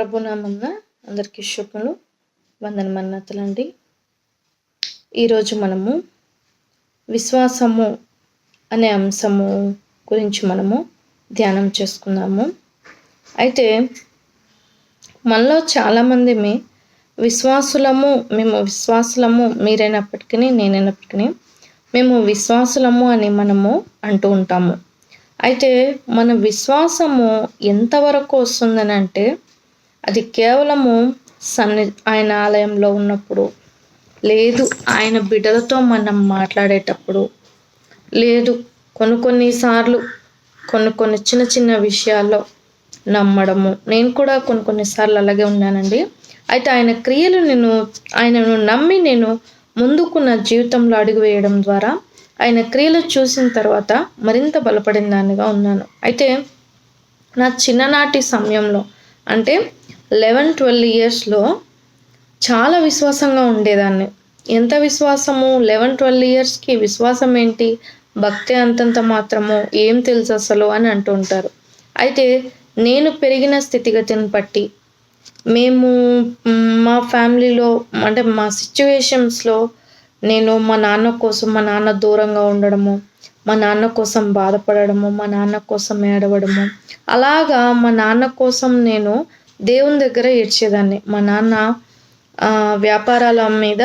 ప్రభునామన్న అందరికీ శుభములు వందన మన్నతులండి ఈరోజు మనము విశ్వాసము అనే అంశము గురించి మనము ధ్యానం చేసుకున్నాము అయితే మనలో చాలామంది మీ విశ్వాసులము మేము విశ్వాసులము మీరైనప్పటికీ నేనైనప్పటికీ మేము విశ్వాసులము అని మనము అంటూ ఉంటాము. అయితే మన విశ్వాసము ఎంతవరకు వస్తుందని అంటే అది కేవలము సన్ని ఆయన ఆలయంలో ఉన్నప్పుడు. లేదు ఆయన బిడ్డలతో మనం మాట్లాడేటప్పుడు. లేదు కొన్ని కొన్నిసార్లు కొన్ని కొన్ని చిన్న చిన్న విషయాల్లో నమ్మడము. నేను కూడా కొన్ని కొన్నిసార్లు అలాగే ఉన్నానండి. అయితే ఆయన క్రియలు నేను ఆయనను నమ్మి నేను ముందుకు నా జీవితంలో అడుగు వేయడం ద్వారా ఆయన క్రియలు చూసిన తర్వాత మరింత బలపడిన దానిగా ఉన్నాను. అయితే నా చిన్ననాటి సమయంలో అంటే లెవెన్ ట్వెల్వ్ ఇయర్స్లో చాలా విశ్వాసంగా ఉండేదాన్ని. ఎంత విశ్వాసము? లెవెన్ ట్వెల్వ్ ఇయర్స్కి విశ్వాసం ఏంటి? భక్తి అంతంత మాత్రము? ఏం తెలుసు అసలు? అని అంటుంటారు అయితే నేను పెరిగిన స్థితిగతిని బట్టి మేము మా ఫ్యామిలీలో అంటే మా సిచ్యువేషన్స్లో నేను మా నాన్న కోసం మా నాన్న దూరంగా ఉండడము మా నాన్న కోసం బాధపడడము మా నాన్న కోసం ఏడవడము అలాగా మా నాన్న కోసం నేను దేవుని దగ్గర ఏడ్చేదాన్ని. మా నాన్న వ్యాపారాల మీద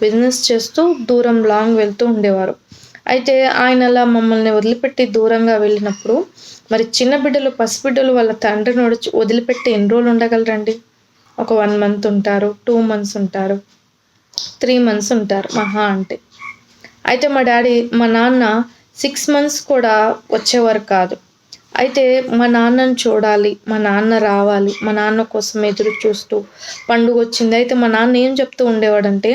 బిజినెస్ చేస్తూ దూరం లాంగ్ వెళ్తూ ఉండేవారు. అయితే ఆయన అలా మమ్మల్ని వదిలిపెట్టి దూరంగా వెళ్ళినప్పుడు మరి చిన్న బిడ్డలు పసిబిడ్డలు వాళ్ళ తండ్రిని వదిలి వదిలిపెట్టి ఎన్ని రోజులు ఉండగలరండి? ఒక వన్ మంత్ ఉంటారు టూ మంత్స్ ఉంటారు త్రీ మంత్స్ ఉంటారు మహా అంటే. అయితే మా డాడీ మా నాన్న సిక్స్ మంత్స్ కూడా వచ్చేవారు కాదు. అయితే మా నాన్నని చూడాలి మా నాన్న రావాలి మా నాన్న కోసం ఎదురు చూస్తూ పండుగ వచ్చింది. అయితే మా నాన్న ఏం చెప్తూ ఉండేవాడంటే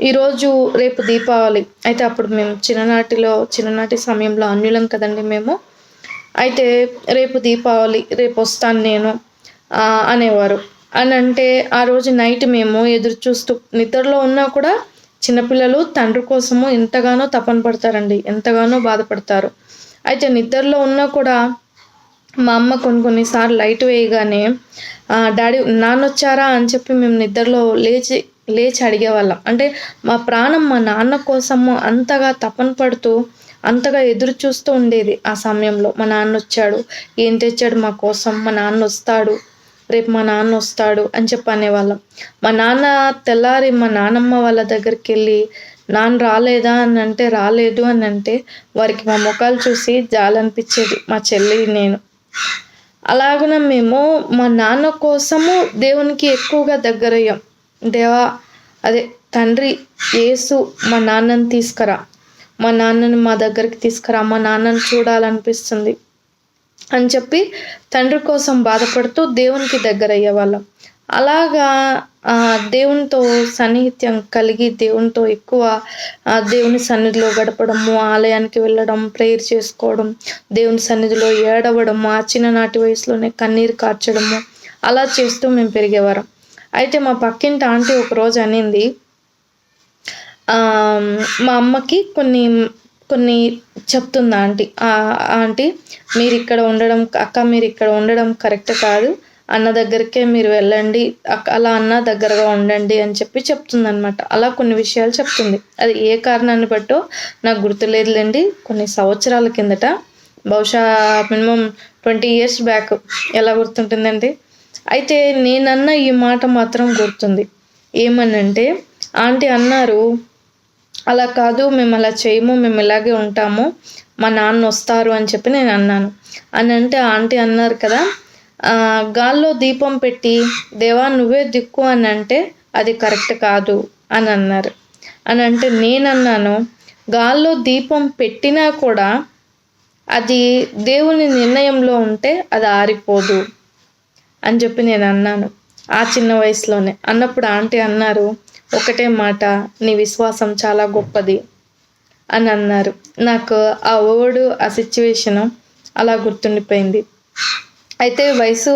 ఈరోజు రేపు దీపావళి. అయితే అప్పుడు మేము చిన్ననాటిలో చిన్ననాటి సమయంలో అన్యులం కదండి మేము. అయితే రేపు దీపావళి రేపు వస్తాను నేను అనేవారు. అని అంటే ఆ రోజు నైట్ మేము ఎదురు చూస్తూ నిద్రలో ఉన్నా కూడా చిన్నపిల్లలు తండ్రి కోసము ఎంతగానో తపన పడతారండి ఎంతగానో బాధపడతారు. అయితే నిద్రలో ఉన్నా కూడా మా అమ్మ కొన్ని కొన్నిసార్లు లైట్ వేయగానే డాడీ నాన్న వచ్చారా అని చెప్పి మేము నిద్రలో లేచి లేచి అడిగేవాళ్ళం. అంటే మా ప్రాణం మా నాన్న కోసము అంతగా తపన పడుతూ అంతగా ఎదురు చూస్తూ ఉండేది ఆ సమయంలో. మా నాన్న వచ్చాడు ఏం తెచ్చాడు మా కోసం? మా నాన్న వస్తాడు రేపు మా నాన్న వస్తాడు అని చెప్పి అనేవాళ్ళం. మా నాన్న తెల్లారి మా నాన్నమ్మ వాళ్ళ దగ్గరికి వెళ్ళి నాన్న రాలేదా? అని అంటే రాలేదు అని అంటే వారికి మా ముఖాలు చూసి జాలనిపించేది మా చెల్లి నేను. అలాగున మేము మా నాన్న కోసము దేవునికి ఎక్కువగా దగ్గరయ్యాం. దేవా అదే తండ్రి యేసు మా నాన్నని తీసుకురా. మా నాన్నని మా దగ్గరికి తీసుకురా. మా నాన్నని చూడాలనిపిస్తుంది అని చెప్పి తండ్రి కోసం బాధపడుతూ దేవునికి దగ్గర అయ్యేవాళ్ళం అలాగా దేవునితో సన్నిహిత్యం కలిగి దేవునితో ఎక్కువ దేవుని సన్నిధిలో గడపడము ఆలయానికి వెళ్ళడం ప్రేయర్ చేసుకోవడం దేవుని సన్నిధిలో ఏడవడము ఆ చిన్ననాటి వయసులోనే కన్నీరు కార్చడము అలా చేస్తూ మేము పెరిగేవారం. అయితే మా పక్కింటి ఆంటీ ఒకరోజు అనింది మా అమ్మకి కొన్ని కొన్ని చెప్తుంది ఆంటీ. ఆంటీ మీరు ఇక్కడ ఉండడం అక్క మీరు ఇక్కడ ఉండడం కరెక్ట్ కాదు. అన్న దగ్గరికే మీరు వెళ్ళండి. అలా అన్న దగ్గరగా ఉండండి అని చెప్పి చెప్తుంది అనమాట అలా కొన్ని విషయాలు చెప్తుంది. అది ఏ కారణాన్ని బట్టో నాకు గుర్తులేదులేండి. కొన్ని సంవత్సరాల కిందట బహుశా మినిమం ట్వంటీ ఇయర్స్ బ్యాక్ ఎలా గుర్తుంటుందండి? అయితే నేనన్న ఈ మాట మాత్రం గుర్తుంది. ఏమనంటే ఆంటీ అన్నారు అలా కాదు మేము అలా చేయము మేము ఇలాగే ఉంటాము. మా నాన్న వస్తారు అని చెప్పి నేను అన్నాను. అని అంటే ఆంటీ అన్నారు కదా గాల్లో దీపం పెట్టి దేవా నువ్వే దిక్కు అని అంటే అది కరెక్ట్ కాదు అని అన్నారు అని అంటే నేనన్నాను గాల్లో దీపం పెట్టినా కూడా అది దేవుని నిర్ణయంలో ఉంటే అది ఆరిపోదు అని చెప్పి నేను అన్నాను. ఆ చిన్న వయసులోనే. అన్నప్పుడు ఆంటీ అన్నారు ఒకటే మాట నీ విశ్వాసం చాలా గొప్పది అని అన్నారు. నాకు ఆ వర్డ్ ఆ సిచ్యువేషను అలా గుర్తుండిపోయింది. అయితే వయసు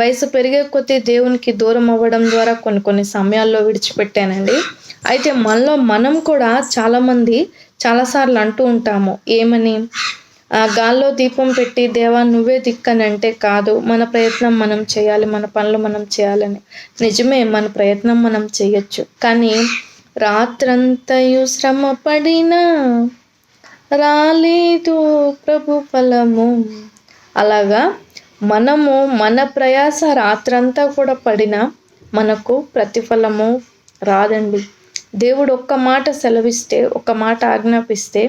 వయసు పెరిగే కొద్దీ దేవునికి దూరం అవ్వడం ద్వారా కొన్ని కొన్ని సమయాల్లో విడిచిపెట్టానండి. అయితే మనలో మనం కూడా చాలామంది చాలాసార్లు అంటూ ఉంటాము ఏమని? ఆ గాల్లో దీపం పెట్టి దేవా నువ్వే దిక్కనంటే కాదు మన ప్రయత్నం మనం చేయాలి మన పనులు మనం చేయాలని. నిజమే మన ప్రయత్నం మనం చేయొచ్చు. కానీ రాత్రంతయు శ్రమ పడినా రాలేదు ప్రభు ఫలము. అలాగా మనము మన ప్రయాస రాత్రంతా కూడా పడినా మనకు ప్రతిఫలము రాదండి. దేవుడు ఒక్క మాట సెలవిస్తే ఒక మాట ఆజ్ఞాపిస్తే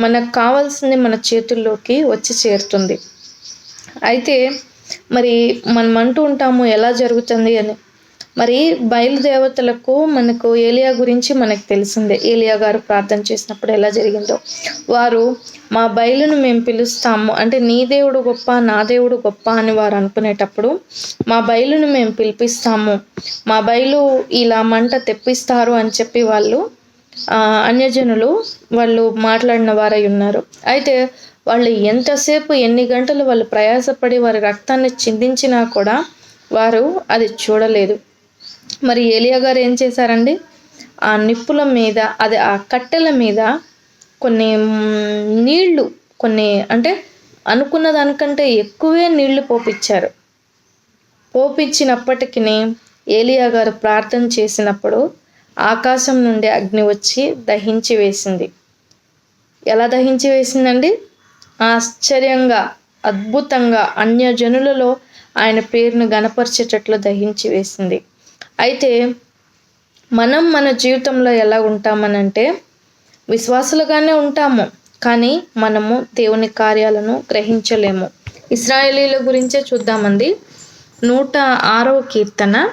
మనకు కావాల్సింది మన చేతుల్లోకి వచ్చి చేరుతుంది. అయితే మరి మనం అంటూ ఉంటాము ఎలా జరుగుతుంది అని? మరి బయలుదేవతలకు మనకు ఏలియా గురించి మనకు తెలిసిందే. ఏలియా గారు ప్రార్థన చేసినప్పుడు ఎలా జరిగిందో. వారు మా బయలును మేము పిలుస్తాము. అంటే నీ దేవుడు గొప్ప నా దేవుడు గొప్ప అని వారు అనుకునేటప్పుడు మా బయలును మేము పిలిపిస్తాము. మా బయలు ఇలా మంట తెప్పిస్తారు అని చెప్పి వాళ్ళు అన్యజనులు వాళ్ళు మాట్లాడిన వారై ఉన్నారు. అయితే వాళ్ళు ఎంతసేపు ఎన్ని గంటలు వాళ్ళు ప్రయాసపడి వారి రక్తాన్ని చిందించినా కూడా వారు అది చూడలేదు. మరి ఏలియా గారు ఏం చేశారండి? ఆ నిప్పుల మీద అది ఆ కట్టెల మీద కొన్ని నీళ్ళు కొన్ని అంటే అనుకున్న దానికంటే ఎక్కువే నీళ్ళు పోపిచ్చారు. పోపిచ్చినప్పటికీ ఏలియా గారు ప్రార్థన చేసినప్పుడు ఆకాశం నుండి అగ్ని వచ్చి దహించి వేసింది. ఎలా దహించి వేసిందండి? ఆశ్చర్యంగా అద్భుతంగా అన్యజనులలో ఆయన పేరును గనపరిచేటట్లు దహించి వేసింది. అయితే మనం మన జీవితంలో ఎలా ఉంటామనంటే విశ్వాసులుగానే ఉంటాము కానీ మనము దేవుని కార్యాలను గ్రహించలేము. ఇస్రాయేలీల గురించే చూద్దామండి. నూట ఆరవ కీర్తన.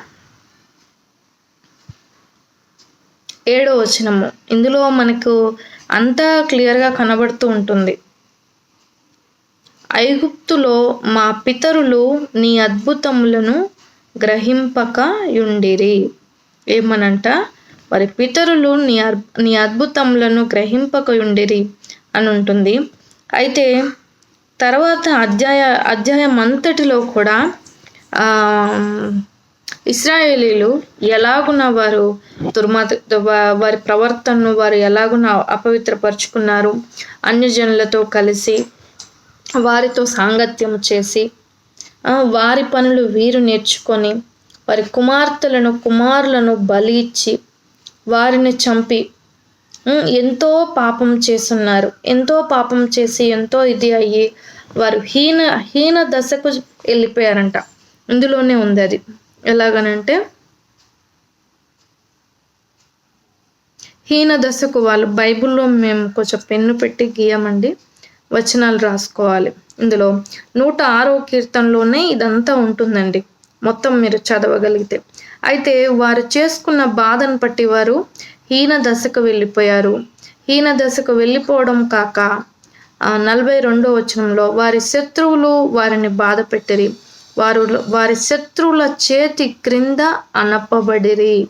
ఏడో వచనము. ఇందులో మనకు అంతా క్లియర్గా కనబడుతూ ఉంటుంది. ఐగుప్తులో మా పితరులు నీ అద్భుతములను గ్రహింపక యుండిరి. ఏమనంట? వారి పితరులు నీ నీ అద్భుతములను గ్రహింపక యుండిరి అని ఉంటుంది అయితే తర్వాత అధ్యాయ అధ్యాయం అంతటిలో కూడా ఇస్రాయేలీలు ఎలాగున వారు దుర్మాత వారి ప్రవర్తనను వారు ఎలాగున అపవిత్రపరుచుకున్నారు? అన్యజనులతో కలిసి వారితో సాంగత్యం చేసి వారి పనులు వీరు నేర్చుకొని వారి కుమార్తెలను కుమారులను బలి ఇచ్చి వారిని చంపి ఎంతో పాపం చేస్తున్నారు. ఎంతో పాపం చేసి ఎంతో ఇది అయ్యి వారు హీన హీన దశకు వెళ్ళిపోయారంట. ఇందులోనే ఉంది అది. ఎలాగనంటే హీన దశకు వాళ్ళు బైబిల్లో మేము కొంచెం పెన్ను పెట్టి గీయమండి. వచనాలు రాసుకోవాలి. ఇందులో నూట ఆరో కీర్తనలోనే ఇదంతా ఉంటుందండి. మొత్తం మీరు చదవగలిగితే. అయితే వారు చేసుకున్న బాధను బట్టి వారు హీన దశకు వెళ్ళిపోయారు. హీన దశకు వెళ్ళిపోవడం కాక నలభై రెండో వచనంలో వారి శత్రువులు వారిని బాధ పెట్టిరి. వారు వారి శత్రువుల చేతి క్రింద అనపబడిరి.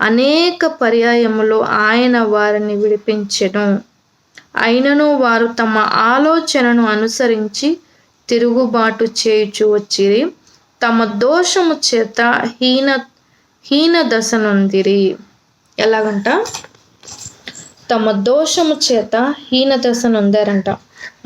అనేక పర్యాయములు ఆయన వారిని విడిపించెను. అయినను వారు తమ ఆలోచనను అనుసరించి తిరుగుబాటు చేయుచు వచ్చిరి. తమ దోషము చేత హీన హీన దశ నుందిరి ఎలాగంట? తమ దోషము చేత హీన దశ నొందారంట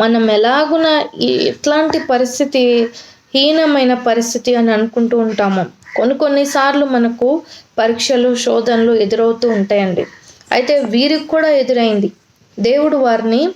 మనం ఎలాగున ఇట్లాంటి పరిస్థితి హీనమైన పరిస్థితి అని అనుకుంటూ ఉంటాము. కొన్ని కొన్నిసార్లు మనకు పరీక్షలు శోధనలు ఎదురవుతూ ఉంటాయండి. అయితే వీరికి కూడా ఎదురైంది. దేవుడు వారిని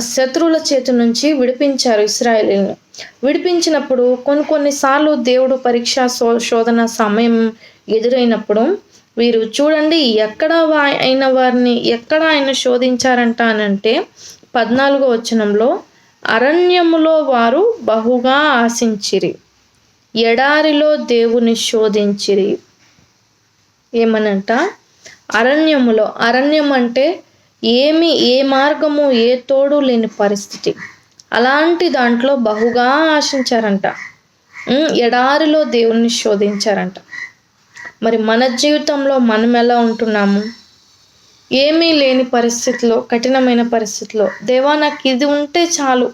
శత్రువుల చేతి నుంచి విడిపించారు ఇస్రాయలీని విడిపించినప్పుడు కొన్ని కొన్నిసార్లు దేవుడు పరీక్ష శోధన సమయం ఎదురైనప్పుడు వీరు చూడండి ఎక్కడ అయిన వారిని ఎక్కడ ఆయన శోధించారంట అని అంటే పద్నాలుగో వచనంలో అరణ్యములో వారు బహుగా ఆశించిరి ఎడారిలో దేవుని శోధించిరి. ఏమనంట? అరణ్యములో అరణ్యం అంటే ఏమి ఏ మార్గము ఏ తోడు లేని పరిస్థితి. అలాంటి దాంట్లో బహుగా ఆశించారంట. ఎడారిలో దేవుణ్ణి శోధించారంట. మరి మన జీవితంలో మనం ఎలా ఉంటున్నాము? ఏమీ లేని పరిస్థితిలో కఠినమైన పరిస్థితిలో దేవా నాకు ఇది ఉంటే చాలు.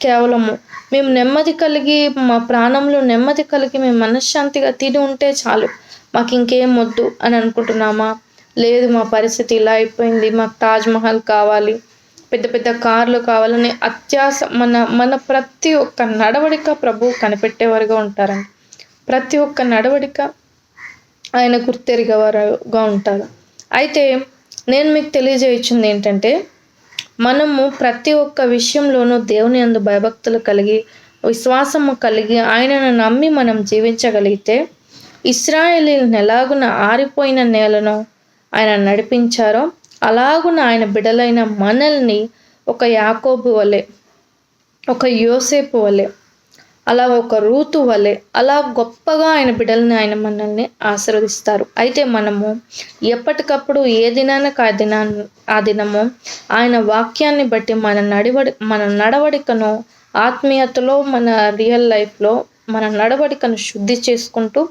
కేవలము మేము నెమ్మది కలిగి మా ప్రాణంలో నెమ్మది కలిగి మేము మనశ్శాంతిగా తిని ఉంటే చాలు. మాకు ఇంకేం వద్దు అని అనుకుంటున్నామా? లేదు మా పరిస్థితి ఇలా అయిపోయింది. మాకు తాజ్మహల్ కావాలి. పెద్ద పెద్ద కార్లు కావాలని అత్యాస మన మన ప్రతి ఒక్క నడవడిక ప్రభు కనిపెట్టేవారుగా ఉంటారండి. ప్రతి ఒక్క నడవడిక ఆయన గుర్తెరిగేవారుగా ఉంటారు. అయితే నేను మీకు తెలియజేయించింది ఏంటంటే మనము ప్రతి ఒక్క విషయంలోనూ దేవుని అందు భయభక్తులు కలిగి విశ్వాసము కలిగి ఆయనను నమ్మి మనం జీవించగలిగితే ఇస్రాయేలీలను ఎలాగున ఆరిపోయిన నేలను ఆయన నడిపించారో అలాగున ఆయన బిడలైన మనల్ని ఒక యాకోబు వలె ఒక యోసేపు వలె అలా ఒక రూతు వలె అలా గొప్పగా ఆయన బిడ్డల్ని ఆయన మనల్ని ఆశీర్వదిస్తారు. అయితే మనము ఎప్పటికప్పుడు ఏ దినానికి ఆ దినా ఆ దినము ఆయన వాక్యాన్ని బట్టి మన నడివడి మన నడవడికను ఆత్మీయతలో మన రియల్ లైఫ్లో మన నడవడికను శుద్ధి చేసుకుంటూ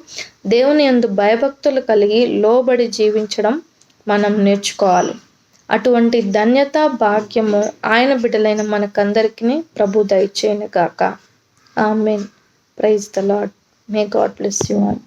దేవుని యందు భయభక్తులు కలిగి లోబడి జీవించడం మనం నేర్చుకోవాలి. అటువంటి ధన్యత భాగ్యము ఆయన బిడ్డలైన మనకందరికీ ప్రభు దయచేయను గాక amen. Praise the lord may God bless you all.